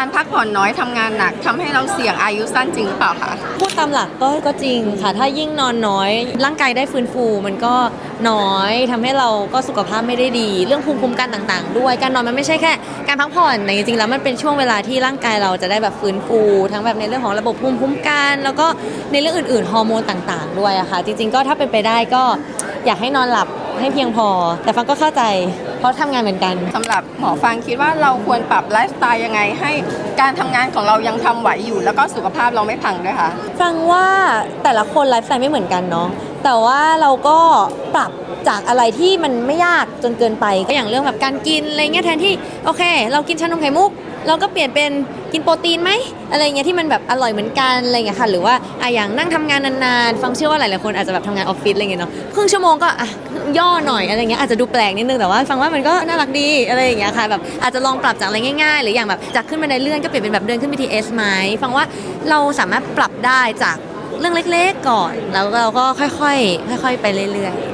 การพักผ่อนน้อยทำงานหนักทำให้เราเสี่ยงอายุสั้นจริงหรือเปล่าคะพูดตามหลักก็ก็จริงค่ะ ถ้ายิ่งนอนน้อย ร่างกายได้ฟื้นฟูมันก็น้อยทำให้เราก็สุขภาพไม่ได้ดี เรื่องภูมิคุ้มกันต่าง ๆ ด้วยการนอนมันไม่ใช่แค่ การพักผ่อนแต่จริงๆแล้วมันเป็นช่วงเวลาที่ร่างกายเราจะได้แบบฟื้นฟู ทั้งแบบในเรื่องของระบบภูมิคุ้มกัน แล้วก็ในเรื่องอื่นๆฮอร์โมนต่าง ๆ ด้วยอะค่ะ จริง ๆ ก็ถ้าเป็นไปได้ก็อยากให้นอนหลับ ให้เพียงพอ แต่ฟังก็เข้าใจ เพราะทำงานเหมือนกัน สำหรับหมอฟังคิดว่าเราควรปรับไลฟ์สไตล์ยังไง ให้การทำงานของเรายังทำไหวอยู่ แล้วก็สุขภาพเราไม่พังด้วยคะฟังว่าแต่ละคนไลฟ์สไตล์ไม่เหมือนกันเนาะแต่ว่าเราก็ปรับ จากอะไรที่มันไม่ยากจนเกินไปก็อย่างเรื่องแบบการกินอะไรเงี้ยแทนที่โอเค เรากินชานมไข่มุก เราก็เปลี่ยนเป็นกินโปรตีนไหมอะไรเงี้ยที่มันแบบอร่อยเหมือนกันอะไรเงี้ยค่ะหรือว่าอะอย่างนั่งทำงานนานๆ ฟังเชื่อว่าหลายๆคนอาจจะแบบทำงานออฟฟิศอะไรเงี้ยเนาะครึ่งชั่วโมงก็อะย่อหน่อยอะไรเงี้ยอาจจะดูแปลกนิดนึงแต่ว่าฟังว่ามันก็น่ารักดีอะไรอย่างเงี้ยค่ะแบบอาจจะลองปรับจากอะไรง่ายๆ หรืออย่างแบบจากขึ้นบันเลื่อนก็เปลี่ยนเป็นแบบเดินขึ้น BTS ไหมฟังว่าเราสามารถปรับได้จากเรื่องเล็กๆก่อน แล้วเราก็ค่อยๆค่อย ๆ ไปเรื่อยๆ